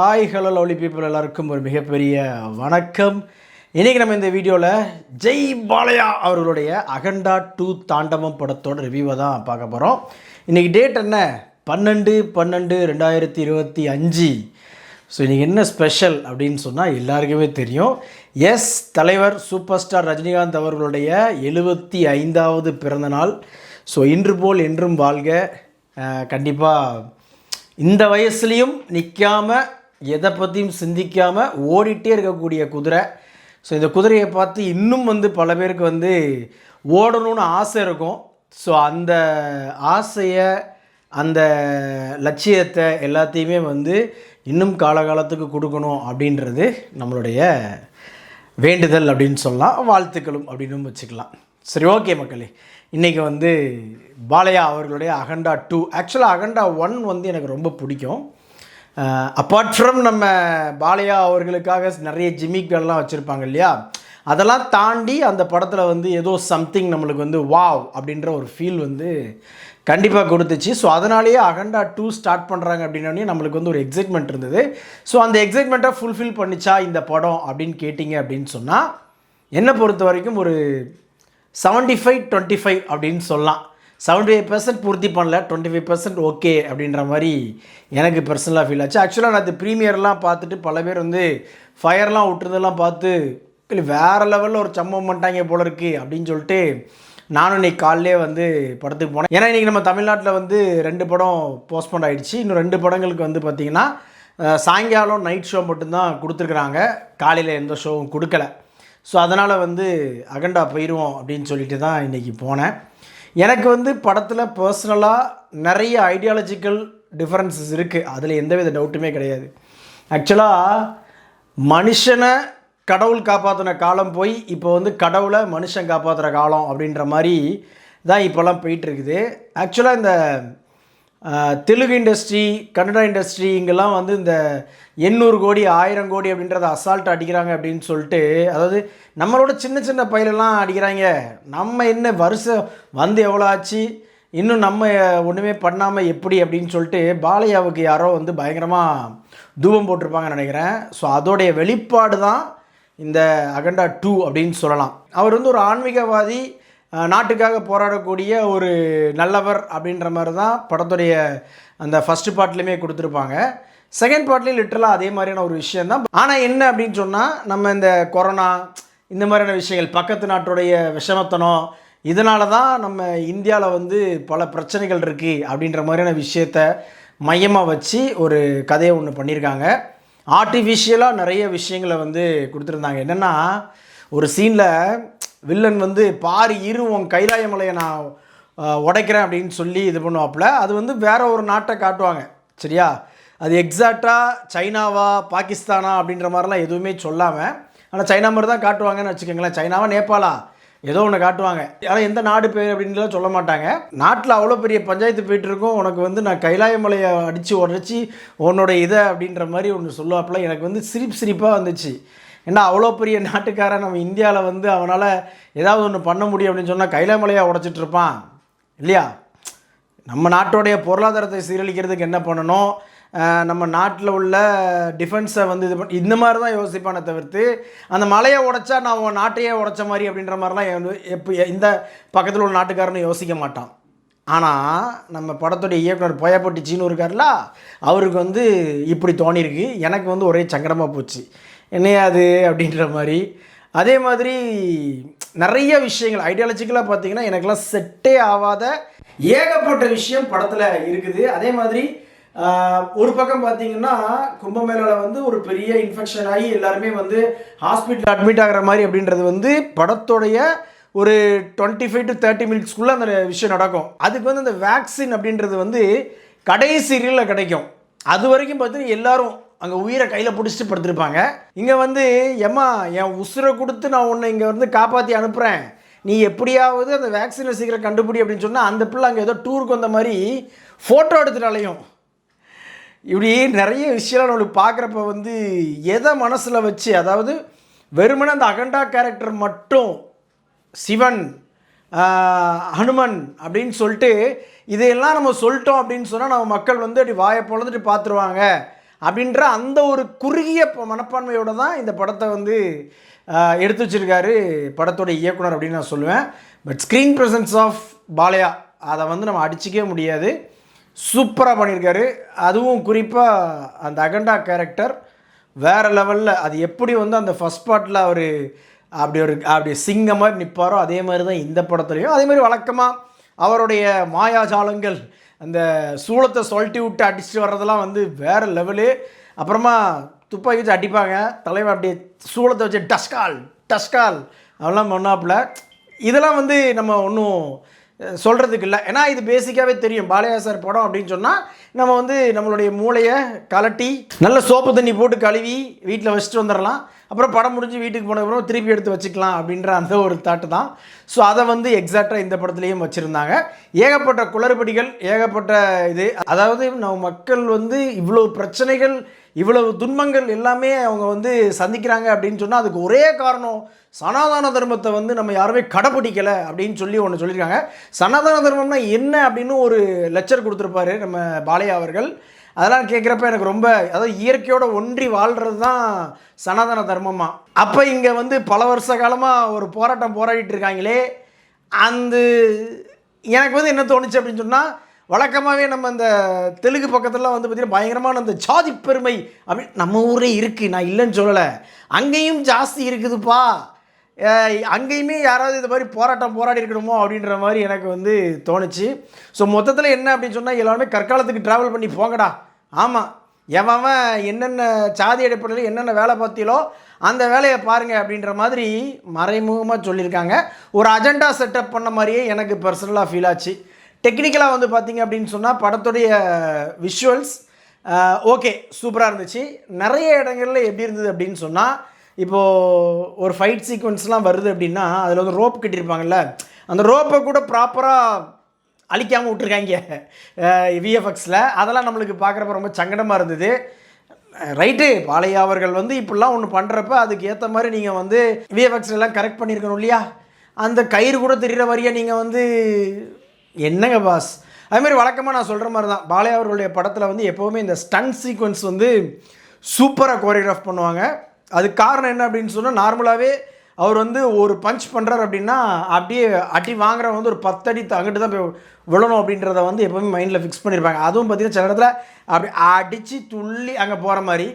Hi hello lovely people எல்லாருக்கும் ஒரு மிகப்பெரிய வணக்கம். இன்றைக்கி நம்ம இந்த வீடியோவில் ஜெய் பாலையா அவர்களுடைய அகண்டா டூ தாண்டவம் படத்தோட ரிவ்யூவை தான் பார்க்க போகிறோம் இன்றைக்கி டேட் என்ன? பன்னெண்டு பன்னெண்டு ரெண்டாயிரத்தி இருபத்தி அஞ்சு. ஸோ இன்றைக்கி என்ன ஸ்பெஷல் அப்படின்னு சொன்னால் எல்லாருக்குமே தெரியும். எஸ் தலைவர் சூப்பர் ஸ்டார் ரஜினிகாந்த் அவர்களுடைய எழுபத்தி ஐந்தாவது பிறந்தநாள் ஸோ இன்று போல் என்றும் வாழ்க. கண்டிப்பாக இந்த வயசுலேயும் நிற்காமல் எதை பற்றியும் சிந்திக்காமல் ஓடிட்டே இருக்கக்கூடிய குதிரை. ஸோ இந்த குதிரையை பார்த்து இன்னும் வந்து பல பேருக்கு வந்து ஓடணும்னு ஆசை இருக்கும். ஸோ அந்த ஆசையை அந்த லட்சியத்தை எல்லாத்தையுமே வந்து இன்னும் காலகாலத்துக்கு கொடுக்கணும் அப்படின்றது நம்மளுடைய வேண்டுதல் அப்படின்னு சொல்லலாம். வாழ்த்துக்களும் அப்படின்னு வச்சுக்கலாம். சரி ஓகே மக்களே. இன்றைக்கி வந்து பாலையா அவர்களுடைய அகண்டா டூ ஆக்சுவலாக அகண்டா ஒன் வந்து எனக்கு ரொம்ப பிடிக்கும். அப்பார்ட் ஃப்ரம் நம்ம பாலையா அவர்களுக்காக நிறைய ஜிமிக்கள்லாம் வச்சுருப்பாங்க இல்லையா? அதெல்லாம் தாண்டி அந்த படத்தில் வந்து ஏதோ சம்திங் நம்மளுக்கு வந்து வாவ் அப்படின்ற ஒரு ஃபீல் வந்து கண்டிப்பாக கொடுத்துச்சு. ஸோ அதனாலேயே அகண்டா டூ ஸ்டார்ட் பண்ணுறாங்க அப்படின்னே நம்மளுக்கு வந்து ஒரு எக்ஸைட்மெண்ட் இருந்தது. ஸோ அந்த எக்ஸைட்மெண்ட்டை ஃபுல்ஃபில் பண்ணிச்சா இந்த படம் அப்படின்னு கேட்டிங்க அப்படின்னு சொன்னால் என்னை பொறுத்த வரைக்கும் ஒரு செவன்ட்டி ஃபைவ் டுவெண்ட்டி ஃபைவ் அப்படின்னு சொல்லலாம். செவன்ட்டி ஃபைவ் பர்சன்ட் பூர்த்தி பண்ணல டுவெண்ட்டி ஃபைவ் பர்சன்ட் ஓகே அப்படின்ற மாதிரி எனக்கு பர்சனலாக ஃபீல் ஆச்சு. ஆக்சுவலாக நான் அது ப்ரீமியர்லாம் பார்த்துட்டு பல பேர் வந்து ஃபயர்லாம் விட்டுறதெல்லாம் பார்த்து இல்லை வேறு லெவலில் ஒரு சம்பவம் பண்ணிட்டாங்க போல இருக்குது அப்படின்னு சொல்லிட்டு நானும் இன்னைக்கு காலையிலே வந்து படத்துக்கு போனேன். ஏன்னா இன்றைக்கி நம்ம தமிழ்நாட்டில் வந்து ரெண்டு படம் போஸ்ட்போன் ஆகிடுச்சு இன்னும் ரெண்டு படங்களுக்கு வந்து பார்த்திங்கன்னா சாயங்காலம் நைட் ஷோ மட்டும்தான் கொடுத்துருக்குறாங்க. காலையில் எந்த ஷோவும் கொடுக்கல. ஸோ அதனால் வந்து அகண்டா போயிடுவோம் அப்படின்னு சொல்லிட்டு தான் இன்றைக்கி போனேன். எனக்கு வந்து படத்தில் பர்சனலாக நிறைய ஐடியாலஜிக்கல் டிஃப்ரென்சஸ் இருக்குது அதில் எந்தவித டவுட்டுமே கிடையாது. ஆக்சுவலாக மனுஷனை கடவுள் காப்பாற்றின காலம் போய் இப்போ வந்து கடவுளை மனுஷன் காப்பாற்றுற காலம் அப்படின்ற மாதிரி தான் இப்போல்லாம் போயிட்டுருக்குது ஆக்சுவலாக இந்த தெலுங்கு இண்டஸ்ட்ரி கன்னடா இண்டஸ்ட்ரி இங்கெல்லாம் வந்து இந்த எண்ணூறு கோடி ஆயிரம் கோடி அப்படின்றத அசால்ட் அடிக்கிறாங்க அப்படின்னு சொல்லிட்டு அதாவது நம்மளோட சின்ன சின்ன பயிலெல்லாம் அடிக்கிறாங்க. நம்ம என்ன வருஷம் வந்து எவ்வளோ ஆச்சு? இன்னும் நம்ம ஒன்றுமே பண்ணாமல் எப்படி அப்படின்னு சொல்லிட்டு பாலையாவுக்கு யாரோ வந்து பயங்கரமாக தூபம் போட்டிருப்பாங்கன்னு நினைக்கிறேன். ஸோ அதோடைய வெளிப்பாடு தான் இந்த அகண்டா டூ அப்படின்னு சொல்லலாம். அவர் வந்து ஒரு ஆன்மீகவாதி நாட்டுக்காக போராடக்கூடிய ஒரு நல்லவர் அப்படின்ற மாதிரி தான் படத்துடைய அந்த ஃபஸ்ட்டு பார்ட்லேயுமே கொடுத்துருப்பாங்க. செகண்ட் பார்ட்லேயும் லிட்டரலாக அதே மாதிரியான ஒரு விஷயம் தான் ஆனால் என்ன அப்படின்னு சொன்னால் நம்ம இந்த கொரோனா இந்த மாதிரியான விஷயங்கள் பக்கத்து நாட்டுடைய விஷமத்தனம் இதனால தான் நம்ம இந்தியாவில் வந்து பல பிரச்சனைகள் இருக்குது அப்படின்ற மாதிரியான விஷயத்த மையமாக வச்சு ஒரு கதையை ஒன்று பண்ணியிருக்காங்க. ஆர்டிஃபிஷியலாக நிறைய விஷயங்களை வந்து கொடுத்துருந்தாங்க. என்னென்னா ஒரு சீனில் வில்லன் வந்து பாரி இரு உன் கைலாய மலையை நான் உடைக்கிறேன் அப்படின்னு சொல்லி இது பண்ணுவாப்புல. அது வந்து வேற ஒரு நாட்டை காட்டுவாங்க. சரியா? அது எக்ஸாக்டாக சைனாவா பாகிஸ்தானா அப்படின்ற மாதிரிலாம் எதுவுமே சொல்லாமல் ஆனால் சைனா மாதிரி தான் காட்டுவாங்கன்னு வச்சுக்கோங்களேன். சைனாவா நேபாளா? ஏதோ ஒன்று காட்டுவாங்க. ஆனால் எந்த நாடு பேர் அப்படின்லாம் சொல்ல மாட்டாங்க. நாட்டில் அவ்வளோ பெரிய பஞ்சாயத்து போயிட்டு இருக்கும் உனக்கு வந்து நான் கைலாய மலையை அடித்து உடச்சி உன்னோட இதை அப்படின்ற மாதிரி ஒன்று சொல்லுவாப்பில். எனக்கு வந்து சிரிப்பு சிரிப்பாக வந்துச்சு. ஏன்னா அவ்வளோ பெரிய நாட்டுக்காரன் நம்ம இந்தியாவில் வந்து அவனால் ஏதாவது ஒன்று பண்ண முடியும் அப்படின்னு சொன்னால் கைலாமலையாக உடச்சிட்டு இருப்பான். இல்லையா? நம்ம நாட்டோடைய பொருளாதாரத்தை சீரழிக்கிறதுக்கு என்ன பண்ணணும்? நம்ம நாட்டில் உள்ள டிஃபென்ஸை வந்து இது பண்ண இந்த மாதிரி தான் யோசிப்பானே தவிர்த்து அந்த மலையை உடைச்சா நான் உன் நாட்டையே உடைச்ச மாதிரி அப்படின்ற மாதிரிலாம் எப்போ இந்த பக்கத்தில் உள்ள நாட்டுக்காரனு யோசிக்க மாட்டான். ஆனால் நம்ம படத்துடைய இயக்குனர் போயப்பட்டி சீனு இருக்கார்ல அவருக்கு வந்து இப்படி தோணியிருக்கு. எனக்கு வந்து ஒரே சங்கடமாக போச்சு. என்னையாது அப்படின்ற மாதிரி. அதே மாதிரி நிறைய விஷயங்கள். ஐடியாலஜிக்கலாக பார்த்தீங்கன்னா எனக்கெல்லாம் செட்டே ஆகாத ஏகப்பட்ட விஷயம் படத்தில் இருக்குது. அதே மாதிரி ஒரு பக்கம் பார்த்தீங்கன்னா கும்பமேளாவில் வந்து ஒரு பெரிய இன்ஃபெக்ஷன் ஆகி எல்லாருமே வந்து ஹாஸ்பிட்டல் அட்மிட் ஆகிற மாதிரி அப்படின்றது வந்து படத்துடைய ஒரு டுவெண்ட்டி ஃபைவ் டு தேர்ட்டி மினிட்ஸ்க்குள்ளே அந்த விஷயம் நடக்கும். அதுக்கு வந்து அந்த வேக்சின் அப்படின்றது வந்து கடைசி ரீலில் கிடைக்கும். அது வரைக்கும் பார்த்தீங்கன்னா எல்லாரும் அங்கே உயிரை கையில் பிடிச்சிட்டு படுத்துருப்பாங்க. இங்கே வந்து எம்மா என் உசுரை கொடுத்து நான் உன்னை இங்கே வந்து காப்பாற்றி அனுப்புகிறேன் நீ எப்படியாவது அந்த வேக்சினை சீக்கிரம் கண்டுபிடி அப்படின்னு சொன்னால் அந்த பிள்ளை அங்கே ஏதோ டூருக்கு வந்த மாதிரி ஃபோட்டோ எடுத்துட்டாலையும் இப்படி நிறைய விஷயம் நம்மளுக்கு பார்க்குறப்ப வந்து எதை மனசில் வச்சு அதாவது வெறுமனே அந்த அகண்டா கேரக்டர் மட்டும் சிவன் ஹனுமன் அப்படின்னு சொல்லிட்டு இதையெல்லாம் நம்ம சொல்லிட்டோம் அப்படின்னு சொன்னால் நம்ம மக்கள் வந்து அப்படி வாயை பொழுதுட்டு பார்த்துருவாங்க. அப்படின்ற அந்த ஒரு குறுகிய ப- தான் இந்த படத்தை வந்து எடுத்து வச்சிருக்காரு படத்தோட இயக்குனர் அப்படின்னு நான் சொல்லுவேன். But screen presence of Balayya அதை வந்து நம்ம அடிச்சிக்கவே முடியாது. சூப்பராக பண்ணியிருக்காரு. அதுவும் குறிப்பாக அந்த அகண்டா கேரக்டர் வேறு லெவலில் அது எப்படி வந்து அந்த ஃபஸ்ட் பார்ட்டில் அவர் அப்படி ஒரு அப்படி சிங்க மாதிரி நிற்பாரோ அதே மாதிரி தான் இந்த படத்துலையும். அதே மாதிரி வழக்கமாக அவருடைய மாயாஜாலங்கள் அந்த சூளத்தை சொல்லிட்டு விட்டு அடிச்சுட்டு வர்றதெல்லாம் வந்து வேறு லெவலு. அப்புறமா துப்பாக்கி வச்சு அடிப்பாங்க. தலைவன் அப்படியே சூளத்தை வச்சு டஸ்கால் டஸ்கால் அதெல்லாம் பண்ணாப்புல. இதெல்லாம் வந்து நம்ம ஒன்றும் சொல்கிறதுக்கு இல்லை. ஏன்னா இது பேசிக்காகவே தெரியும். பாலையா சார் படம் அப்படின்னு சொன்னால் நம்ம வந்து நம்மளுடைய மூளையை கலட்டி நல்ல சோப்பு தண்ணி போட்டு கழுவி வீட்டில் வச்சுட்டு வந்துடலாம் அப்புறம் படம் முடிஞ்சு வீட்டுக்கு போனதுக்கப்புறம் திருப்பி எடுத்து வச்சுக்கலாம் அப்படின்ற அந்த ஒரு தாட்டு தான். ஸோ அதை வந்து எக்ஸாக்டாக இந்த படத்துலேயும் வச்சுருந்தாங்க. ஏகப்பட்ட குளறுபடிகள் ஏகப்பட்ட இது. அதாவது நம்ம மக்கள் வந்து இவ்வளோ பிரச்சனைகள் இவ்வளவு துன்பங்கள் எல்லாமே அவங்க வந்து சந்திக்கிறாங்க அப்படின்னு சொன்னால் அதுக்கு ஒரே காரணம் சனாதன தர்மத்தை வந்து நம்ம யாருமே கடைப்பிடிக்கலை அப்படின்னு சொல்லி ஒன்று சொல்லியிருக்காங்க. சனாதன தர்மம்னா என்ன அப்படின்னு ஒரு லெக்சர் கொடுத்துருப்பாரு நம்ம பாலையா அவர்கள். அதெல்லாம் கேட்குறப்ப எனக்கு ரொம்ப அதாவது இயற்கையோட ஒன்றி வாழ்கிறது தான் சனாதன தர்மமாக அப்போ இங்கே வந்து பல வருஷ காலமாக ஒரு போராட்டம் போராடிட்டு இருக்காங்களே. அந்த எனக்கு வந்து என்ன தோணுச்சு அப்படின்னு சொன்னால் வழக்கமாகவே நம்ம இந்த தெலுங்கு பக்கத்துலலாம் வந்து பார்த்திங்கன்னா பயங்கரமான அந்த ஜாதி பெருமை அப்படி நம்ம ஊரே இருக்குது நான் இல்லைன்னு சொல்லலை. அங்கேயும் ஜாஸ்தி இருக்குதுப்பா. அங்கேயுமே யாராவது இது மாதிரி போராட்டம் போராடி இருக்கணுமோ அப்படின்ற மாதிரி எனக்கு வந்து தோணுச்சு. ஸோ மொத்தத்தில் என்ன அப்படின்னு சொன்னால் எல்லாருமே கற்காலத்துக்கு ட்ராவல் பண்ணி போங்கடா. ஆமாம் எவன் என்னென்ன சாதி அடிப்படையில் என்னென்ன வேலை பார்த்தீங்களோ அந்த வேலையை பாருங்க அப்படின்ற மாதிரி மறைமுகமாக சொல்லியிருக்காங்க. ஒரு அஜெண்டா செட்டப் பண்ண மாதிரியே எனக்கு பர்சனலாக ஃபீல் ஆச்சு. டெக்னிக்கலாக வந்து பார்த்தீங்க அப்படின்னு சொன்னால் படத்துடைய விஷுவல்ஸ் ஓகே சூப்பராக இருந்துச்சு. நிறைய இடங்களில் எப்படி இருந்தது அப்படின்னு சொன்னால் இப்போது ஒரு ஃபைட் சீக்வன்ஸ்லாம் வருது அப்படின்னா அதில் வந்து ரோப் கட்டியிருப்பாங்கல்ல அந்த ரோப்பை கூட ப்ராப்பராக அழிக்காமல் விட்ருக்காங்க விஎஃப்எக்ஸில் அதெல்லாம் நம்மளுக்கு பார்க்குறப்ப ரொம்ப சங்கடமாக இருந்தது. ரைட்டு பாலையா அவர்கள் வந்து இப்படிலாம் ஒன்று பண்ணுறப்ப அதுக்கு ஏற்ற மாதிரி நீங்கள் வந்து விஎஃப்எக்ஸ் எல்லாம் கரெக்ட் பண்ணியிருக்கணும் இல்லையா? அந்த கயிறு கூட தெரிகிற மாதிரியே நீங்கள் வந்து என்னங்க பாஸ் அதுமாரி வழக்கமாக நான் சொல்கிற மாதிரி தான் பாலையா அவர்களுடைய படத்தில் வந்து எப்போவுமே இந்த ஸ்டன் சீக்வன்ஸ் வந்து சூப்பராக கோரியோகிராஃப் பண்ணுவாங்க. அதுக்கு காரணம் என்ன அப்படின்னு சொன்னால் நார்மலாகவே அவர் வந்து ஒரு பஞ்ச் பண்ணுறார் அப்படின்னா அப்படியே அடி வாங்குறவங்க வந்து ஒரு பத்தடி அங்கிட்டு தான் போய் விழணும் அப்படின்றத வந்து எப்போவுமே மைண்டில் ஃபிக்ஸ் பண்ணியிருப்பாங்க அதுவும் பார்த்தீங்கன்னா சில இடத்துல அப்படி அடித்து துள்ளி அங்கே போகிற மாதிரி.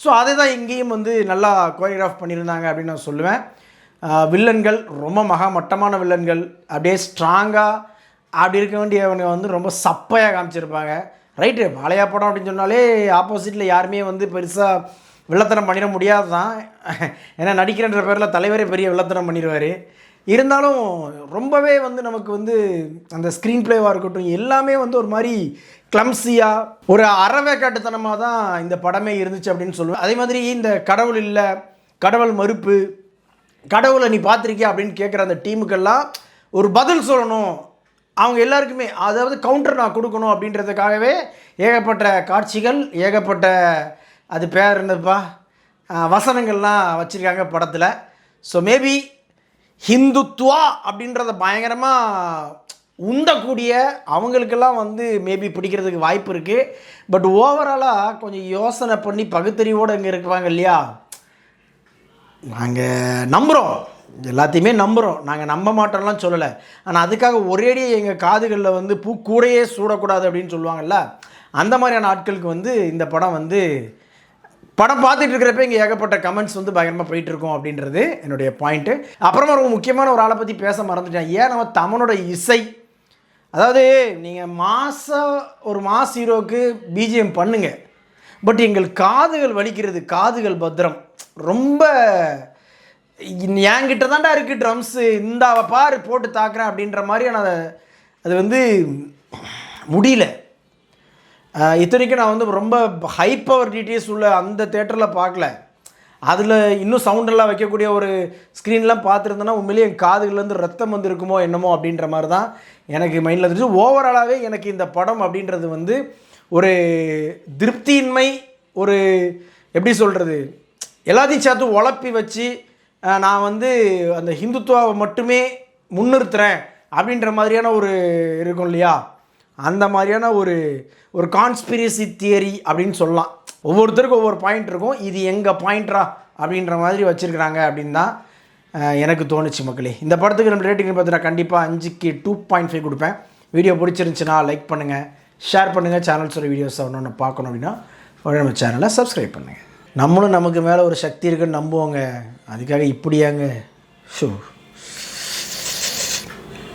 ஸோ அதை தான் இங்கேயும் வந்து நல்லா கோரியோகிராஃப் பண்ணியிருந்தாங்க அப்படின்னு நான் சொல்லுவேன். வில்லன்கள் ரொம்ப மகா மட்டமான வில்லன்கள். அப்படியே ஸ்ட்ராங்காக அப்படி இருக்க வேண்டியவங்க வந்து ரொம்ப சப்பையாக காமிச்சிருப்பாங்க. ரைட்டு பழையா படம் அப்படின்னு சொன்னாலே ஆப்போசிட்டில் யாருமே வந்து பெருசாக வில்லத்தனம் பண்ணிட முடியாது தான் ஏன்னா நடிக்கிறன்ற பேரில் தலைவரே பெரிய வில்லத்தனம் பண்ணிடுவார். இருந்தாலும் ரொம்பவே வந்து நமக்கு வந்து அந்த ஸ்க்ரீன் ப்ளேவாக இருக்கட்டும் எல்லாமே வந்து ஒரு மாதிரி கிளம்ஸியாக ஒரு அறவே தான் இந்த படமே இருந்துச்சு அப்படின்னு சொல்லுவேன். அதே மாதிரி இந்த கடவுள் இல்லை கடவுள் மறுப்பு கடவுளை நீ பார்த்துருக்கியா அப்படின்னு கேட்குற அந்த டீமுக்கெல்லாம் ஒரு பதில் சொல்லணும். அவங்க எல்லாருக்குமே அதாவது கவுண்டர் நான் கொடுக்கணும் அப்படின்றதுக்காகவே ஏகப்பட்ட காட்சிகள் ஏகப்பட்ட அது பேர் என்னதுப்பா? வசனங்கள்லாம் வச்சுருக்காங்க படத்தில். ஸோ மேபி ஹிந்துத்வா அப்படின்றத பயங்கரமாக உந்தக்கூடிய அவங்களுக்கெல்லாம் வந்து மேபி பிடிக்கிறதுக்கு வாய்ப்பு இருக்குது பட் ஓவராலாக கொஞ்சம் யோசனை பண்ணி பகுத்தறிவோடு இங்கே இருக்குவாங்க இல்லையா? நாங்கள் நம்புகிறோம் எல்லாத்தையுமே நம்புகிறோம் நாங்கள் நம்ப மாட்டோம்லாம் சொல்லலை. ஆனால் அதுக்காக ஒரேடியே எங்கள் காதுகளில் வந்து பூ கூடையே சூடக்கூடாது அப்படின்னு சொல்லுவாங்கள்ல அந்த மாதிரியான ஆட்களுக்கு வந்து இந்த படம் வந்து படம் பார்த்துட்டு இருக்கிறப்ப இங்கே ஏகப்பட்ட கமெண்ட்ஸ் வந்து பயங்கரமாக போயிட்டுருக்கோம் அப்படின்றது என்னுடைய பாயிண்ட்டு அப்புறமா ரொம்ப முக்கியமான ஒரு ஆளை பற்றி பேச மறந்துட்டேன். ஏன் நம்ம தமிழோட இசை? அதாவது நீங்கள் மாச ஒரு மாஸ் ஹீரோவுக்கு பிஜிஎம் பண்ணுங்கள் பட் எங்கள் காதுகள் வலிக்கிறது காதுகள் பத்திரம். ரொம்ப என்கிட்ட தான்டா இருக்குது ட்ரம்ஸு இந்த பாரு போட்டு தாக்குறேன் அப்படின்ற மாதிரியான அது வந்து முடியல. இத்தனைக்கும் நான் வந்து ரொம்ப ஹை பவர் டீட்டெயில்ஸ் உள்ள அந்த தேட்டரில் பார்க்கல அதில் இன்னும் சவுண்டெல்லாம் வைக்கக்கூடிய ஒரு ஸ்க்ரீன்லாம் பார்த்துருந்தேன்னா உண்மையிலேயே என் காதுகள்லேருந்து ரத்தம் வந்துருக்குமோ என்னமோ அப்படின்ற மாதிரி தான் எனக்கு மைண்டில் இருந்துச்சு. ஓவராலாகவே எனக்கு இந்த படம் அப்படின்றது வந்து ஒரு திருப்தியின்மை ஒரு எப்படி சொல்கிறது எல்லாத்தையும் சேர்த்து உழப்பி வச்சு நான் வந்து அந்த ஹிந்துத்துவாவை மட்டுமே முன்னிறுத்துறேன் அப்படின்ற மாதிரியான ஒரு இருக்கும் இல்லையா? அந்த மாதிரியான ஒரு ஒரு கான்ஸ்பிரசி தியரி அப்படின்னு சொல்லலாம். ஒவ்வொருத்தருக்கும் ஒவ்வொரு பாயிண்ட் இருக்கும். இது எங்கள் பாயிண்ட்ரா அப்படின்ற மாதிரி வச்சுருக்குறாங்க அப்படின்னு தான் எனக்கு தோணுச்சு மக்களே. இந்த படத்துக்கு நம்ம ரேட்டிங் பார்த்தீங்கன்னா கண்டிப்பாக அஞ்சுக்கு டூ பாயிண்ட் ஃபைவ் கொடுப்பேன். வீடியோ பிடிச்சிருந்துச்சுன்னா லைக் பண்ணுங்கள் ஷேர் பண்ணுங்கள் சேனல்ஸோட வீடியோஸ் ஒன்று பார்க்கணும் அப்படின்னா உடனே நம்ம சேனலை சப்ஸ்கிரைப் பண்ணுங்கள் நம்மளும் நமக்கு மேலே ஒரு சக்தி இருக்குன்னு நம்புவோங்க. அதுக்காக இப்படியாங்க. ஷோ.